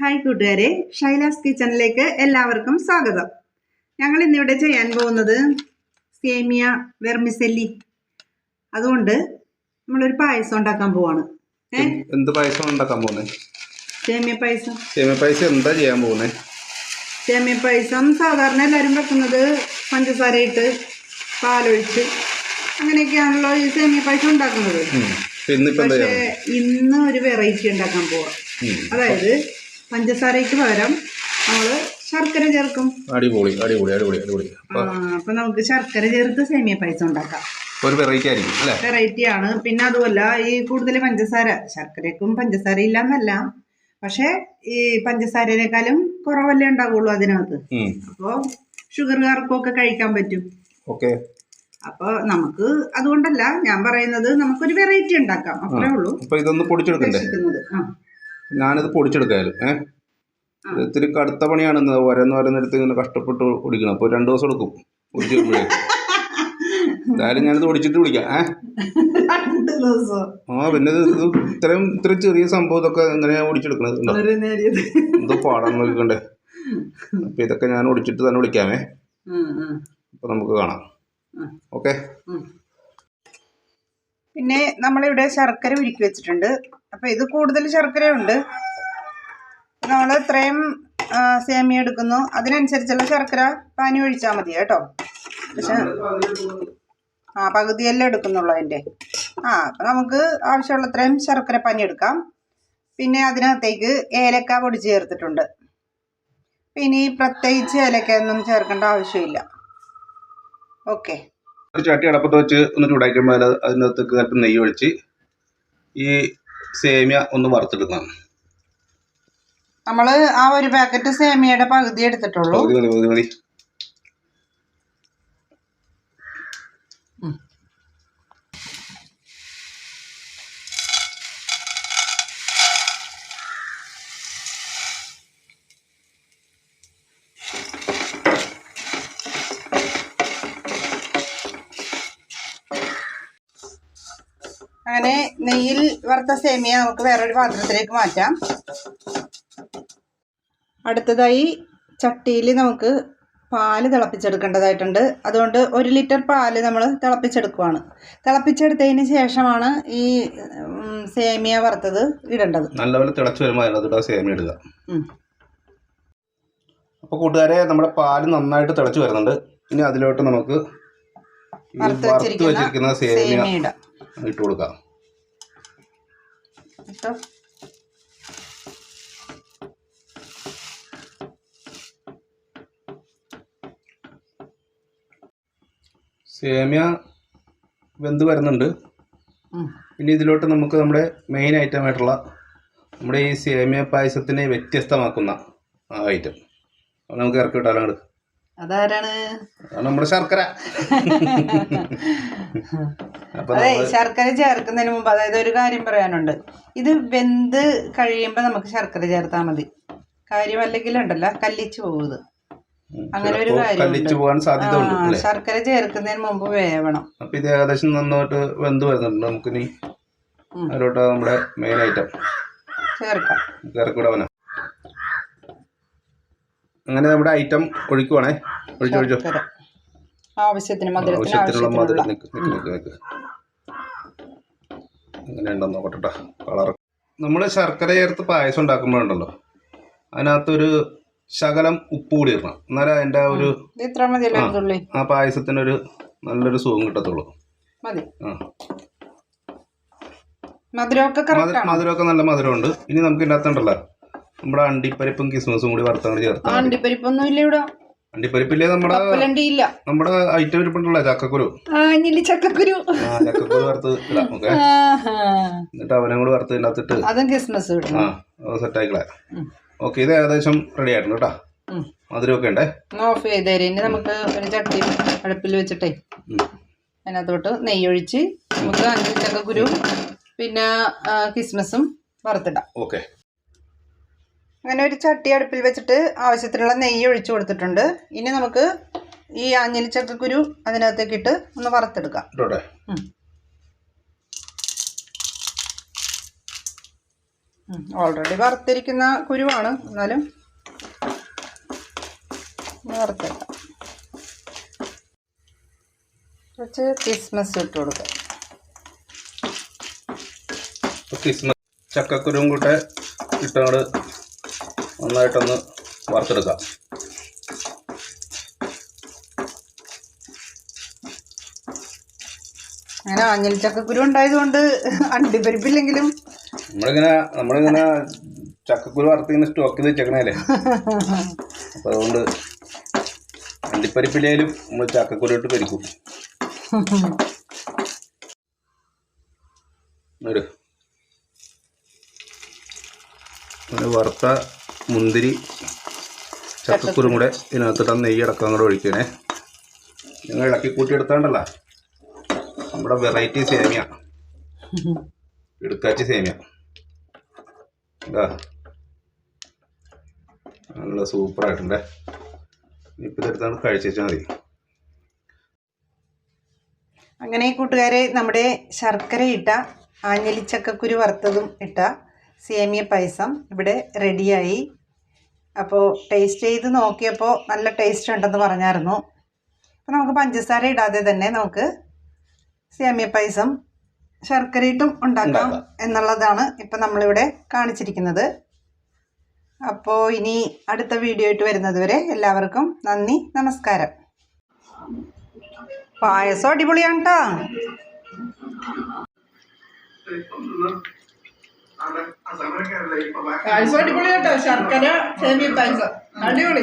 Hi കൂട്ടുകാരെ. ഷൈലാസ് കിച്ചണിലേക്ക് എല്ലാവർക്കും സ്വാഗതം. ഞങ്ങൾ ഇന്നിവിടെ ചെയ്യാൻ പോകുന്നത് സേമിയ വെർമിസെല്ലി. അതുകൊണ്ട് നമ്മളൊരു പായസം ഉണ്ടാക്കാൻ പോവാണ്. എന്ത് പായസം ഉണ്ടാക്കാൻ പോകുന്നത് സേമിയ പായസം. സേമിയ പായസം എന്താ ചെയ്യാൻ പോകുന്നത് സേമിയ പായസം സാധാരണ എല്ലാവരും വെക്കുന്നത് പഞ്ചസാര ഇട്ട് പാലൊഴിച്ച് അങ്ങനെയൊക്കെയാണല്ലോ ഈ സേമിയ പായസം ഉണ്ടാക്കുന്നത്. പക്ഷേ ഇന്ന് ഒരു വെറൈറ്റി ഉണ്ടാക്കാൻ പോവാം. അതായത് പഞ്ചസാരയ്ക്ക് പകരം നമ്മൾ ശർക്കര ചേർക്കും. അടിപൊളി അടിപൊളി അടിപൊളി അടിപൊളി. അപ്പൊ നമുക്ക് ശർക്കര ചേർത്ത് സേമിയ പായസം ഉണ്ടാക്കാം. ഒരു വെറൈറ്റി ആയിരിക്കും അല്ലേ? വെറൈറ്റി ആണ്. പിന്നെ അതുമല്ല ഈ കൂടുതൽ പഞ്ചസാര. ശർക്കരക്കും പഞ്ചസാര ഇല്ല എന്നല്ല പക്ഷെ ഈ പഞ്ചസാരനേക്കാളും കുറവല്ലേ ഉണ്ടാവുള്ളൂ അതിനകത്ത്. അപ്പോൾ ഷുഗറുകാർക്കും ഒക്കെ കഴിക്കാൻ പറ്റും. ഓക്കെ. അപ്പോൾ നമുക്ക് അതുകൊണ്ടല്ല ഞാൻ പറയുന്നത് നമുക്കൊരു വെറൈറ്റി ഉണ്ടാക്കാം. അത്രേ ഉള്ളൂ. അപ്പൊ ഇതൊന്ന് പൊടിച്ചെടുക്കുന്നത് ആ. ഞാനിത് പൊടിച്ചെടുക്കായാലും ഏഹ് ഇത് ഇത്തിരി കടുത്ത പണിയാണ് ഇന്ന്. ഓരോന്ന് ഓരോന്നെടുത്ത് ഇങ്ങനെ കഷ്ടപ്പെട്ട് ഓടിക്കണം അപ്പോൾ രണ്ട് ദിവസം എടുക്കും. വരുമ്പോഴേ എന്തായാലും ഞാനിത് ഓടിച്ചിട്ട് വിളിക്കാം. ദിവസം. ആ പിന്നെ ഇത് ഇത് ഇത്രയും ഇത്ര ചെറിയ സംഭവം ഇതൊക്കെ എങ്ങനെയാ ഓടിച്ചെടുക്കണത് എന്തോ പാടാൻ നോക്കണ്ടേ അപ്പൊ ഇതൊക്കെ ഞാൻ ഓടിച്ചിട്ട് തന്നെ വിളിക്കാമേ. അപ്പൊ നമുക്ക് കാണാം. ഓക്കെ. പിന്നെ നമ്മളിവിടെ ശർക്കര ഉരുക്കി വെച്ചിട്ടുണ്ട്. അപ്പൊ ഇത് കൂടുതൽ ശർക്കരയുണ്ട് നമ്മൾ ഇത്രയും സേമിയ എടുക്കുന്നു. അതിനനുസരിച്ചുള്ള ശർക്കര പാനി ഒഴിച്ചാൽ മതി കേട്ടോ. പക്ഷെ ആ പകുതിയല്ലേ എടുക്കുന്നുള്ളൂ അതിന്റെ ആ അപ്പം നമുക്ക് ആവശ്യമുള്ള ഇത്രയും ശർക്കര പാനി എടുക്കാം. പിന്നെ അതിനകത്തേക്ക് ഏലക്ക പൊടി ചേർത്തിട്ടുണ്ട്. ഈ പ്രത്യേകിച്ച് ഏലക്കയൊന്നും ചേർക്കേണ്ട ആവശ്യമില്ല. ഓക്കെ. ചട്ടി അടപ്പത്ത് വെച്ച് ഒന്ന് ചൂടാക്കുമ്പോൾ അതിനകത്തേക്ക് അല്പം നെയ്യ് ഒഴിച്ച് ഈ സേമിയ ഒന്ന് വറുത്തെടുക്കണം. നമ്മൾ ആ ഒരു പാക്കറ്റ് സേമിയയുടെ പകുതി എടുത്തിട്ടുള്ളൂ. പകുതി മതി പകുതി മതി. അങ്ങനെ നെയ്യിൽ വറുത്ത സേമിയ നമുക്ക് വേറൊരു പാത്രത്തിലേക്ക് മാറ്റാം. അടുത്തതായി ചട്ടിയിൽ നമുക്ക് പാൽ തിളപ്പിച്ചെടുക്കേണ്ടതായിട്ടുണ്ട്. അതുകൊണ്ട് ഒരു ലിറ്റർ പാൽ നമ്മൾ തിളപ്പിച്ചെടുക്കുവാണ്. തിളപ്പിച്ചെടുത്തതിന് ശേഷമാണ് ഈ സേമിയ വറുത്തത് ഇടേണ്ടത്. നല്ലപോലെ തിളച്ചു വരുമ്പോൾ അതിനകത്തോട്ട് സേമിയ ഇടുക. അപ്പൊ അപ്പോൾ കൂട്ടുകാരെ നമ്മുടെ പാൽ നന്നായിട്ട് തിളച്ചു വരുന്നുണ്ട്. ഇനി അതിലോട്ട് നമുക്ക് വറുത്ത് വെച്ചിരിക്കുന്ന സേമിയ ഇടാം. ഇട്ട് കൊടുക്കാം. കേട്ടോ സേമിയ വെന്ത് വരുന്നുണ്ട്. ഇനി പിന്നെ ഇതിലോട്ട് നമുക്ക് നമ്മുടെ മെയിൻ ഐറ്റം ആയിട്ടുള്ള നമ്മുടെ ഈ സേമിയ പായസത്തിനെ വ്യത്യസ്തമാക്കുന്ന ആ ഐറ്റം നമുക്ക് ഇറക്കി വിട്ടാലോ അങ്ങോട്ട് അതാരാണ്? നമ്മുടെ ശർക്കര. അതെ ശർക്കര ചേർക്കുന്നതിന് മുമ്പ് അതായത് ഒരു കാര്യം പറയാനുണ്ട്. ഇത് വെന്ത് കഴിയുമ്പോൾ നമുക്ക് ശർക്കര ചേർത്താൽ മതി. കാര്യം അല്ലെങ്കിൽ ഉണ്ടല്ലോ കല്ലിച്ചു പോകുന്നത് അങ്ങനെ ഒരു കാര്യം ശർക്കര ചേർക്കുന്നതിന് മുമ്പ് വേവണം. അപ്പൊ ഇത് ഏകദേശം നന്നായിട്ട് വെന്ത് വരുന്നുണ്ട്. അതിലോട്ട് നമ്മുടെ മെയിൻ ഐറ്റം ചേർക്കാം. അങ്ങനെ നമ്മുടെ ഐറ്റം ഒഴിക്കുവാണേ. ഒഴിച്ചു ഒഴിച്ചു. ശർക്കര. ആവശ്യത്തിന് മധുരത്തിന് ആവശ്യത്തിനുള്ള മധുരം നിക്ക്. എങ്ങനെ ഉണ്ടെന്ന് നോക്കട്ടെ കളർ നമ്മൾ ശർക്കര ചേർത്ത് പായസം ഉണ്ടാക്കുമ്പോഴുണ്ടല്ലോ. അതിനകത്തൊരു ശകലം ഉപ്പ് കൂടി ഇടണം. എന്നാലേ അതിന്റെ ആ ഒരു ഇത് ഇത്ര ആ പായസത്തിനൊരു നല്ലൊരു സുഖം കിട്ടത്തുള്ളൂ. മതി. ആ. മധുരമൊക്കെ നല്ല മധുരം ഉണ്ട് മധുരമൊക്കെ നല്ല മധുരമുണ്ട്. ഇനി നമുക്ക് ഇതിനകത്തുണ്ടല്ലോ. നമ്മുടെ അണ്ടിപ്പരിപ്പും കിസ്മസും കൂടി വറുത്തങ്ങോട്ട് ചേർത്ത് അണ്ടിപ്പരിപ്പൊന്നും ഇല്ല ഇവിടെ. അണ്ടിപ്പരിപ്പില്ലേ നമ്മുടെ കപ്പലണ്ടി ഇല്ല നമ്മുടെ ഐറ്റം ഇരിപ്പുണ്ടല്ലോ ചക്കക്കുരു. ആ ചക്കക്കുരു. ആ ചക്കക്കുരു വറുത്ത് ഇടാം ഓക്കെ. എന്നിട്ട് അവനും കൂടി വറുത്ത് ഇതിനകത്തിട്ട് അതും ക്രിസ്മസ് ആ സെറ്റ് ഉം. ഓക്കെ ഇത് ഏകദേശം റെഡി ആയിട്ടുണ്ട് കേട്ടോ. മധുരമൊക്കെ ഉണ്ടേ? ഓഫ് ചെയ്തേരെ ഇനി നമുക്ക് ഒരു ചട്ടി അടുപ്പിൽ വെച്ചിട്ടേ. അതിനകത്തോട്ട് നെയ്യൊഴിച്ച് നമുക്ക് അഞ്ച് ചക്കക്കുരു പിന്നെ ക്രിസ്മസും വറുത്തിടാം. ഓക്കെ. അങ്ങനെ ഒരു ചട്ടി അടുപ്പിൽ വെച്ചിട്ട് ആവശ്യത്തിനുള്ള നെയ്യ് ഒഴിച്ചു കൊടുത്തിട്ടുണ്ട്. ഇനി നമുക്ക് ഈ ആഞ്ഞിലി ചക്കക്കുരു അതിനകത്തേക്ക് ഇട്ട് ഒന്ന് വറുത്തെടുക്കാം. ഓൾറെഡി വറുത്തിരിക്കുന്ന കുരുവാണ്. എന്നാലും വറുത്തെടുക്കാം. കുറച്ച് കിസ്മസ് ഇട്ട് കൊടുക്കാം. കിസ്മസ് ചക്കക്കുരും കൂടെ നന്നായിട്ടൊന്ന് വറുത്തെടുക്കാം. അങ്ങനെ ആഞ്ഞിൽ ചക്കക്കുരു ഉണ്ടായതുകൊണ്ട് അണ്ടിപ്പരിപ്പില്ലെങ്കിലും നമ്മളിങ്ങനെ നമ്മളിങ്ങനെ ചക്കക്കുരു വറുത്തിങ്ങനെ സ്റ്റോക്ക് ചെയ്ത് വെച്ചേക്കണല്ലേ അപ്പൊ അതുകൊണ്ട് അണ്ടിപ്പരിപ്പിലേലും നമ്മൾ ചക്കക്കുരു ഇട്ട് പരിക്കും ഒരു വറുത്ത മുന്തിരി ചക്കക്കുരും കൂടെ ഇതിനകത്തിട്ട് നെയ്യ് അടക്കം കൂടെ ഒഴിക്കണേ. നിങ്ങൾ ഇളക്കി കൂട്ടി എടുത്താണ്ടല്ല. നമ്മുടെ വെറൈറ്റി സേമിയ. ഇടുക്കാച്ചി സേമിയ. ഇതാ. നല്ല സൂപ്പറായിട്ടുണ്ടേ ഇപ്പം ഇതെടുത്താണ് കഴിച്ചാൽ മതി. അങ്ങനെ കൂട്ടുകാരെ നമ്മുടെ ശർക്കര ഇട്ട ആഞ്ഞലിച്ചക്കക്കുരു വറുത്തതും ഇട്ട സേമിയ പായസം ഇവിടെ റെഡിയായി അപ്പോൾ ടേസ്റ്റ് ചെയ്ത് നോക്കിയപ്പോൾ നല്ല ടേസ്റ്റ് ഉണ്ടെന്ന് പറഞ്ഞായിരുന്നു. അപ്പോൾ നമുക്ക് പഞ്ചസാര ഇടാതെ തന്നെ നമുക്ക് സേമിയ പായസം ശർക്കരയിട്ടും ഉണ്ടാക്കാം. എന്നുള്ളതാണ് ഇപ്പം നമ്മളിവിടെ കാണിച്ചിരിക്കുന്നത്. അപ്പോൾ ഇനി അടുത്ത വീഡിയോ ആയിട്ട് വരുന്നത് വരെ എല്ലാവർക്കും നന്ദി നമസ്കാരം. പായസം അടിപൊളിയാണ് കേട്ടോ പായസം അടിപൊളിയാട്ടോ ശർക്കര സേമിയ പായസം അടിപൊളി.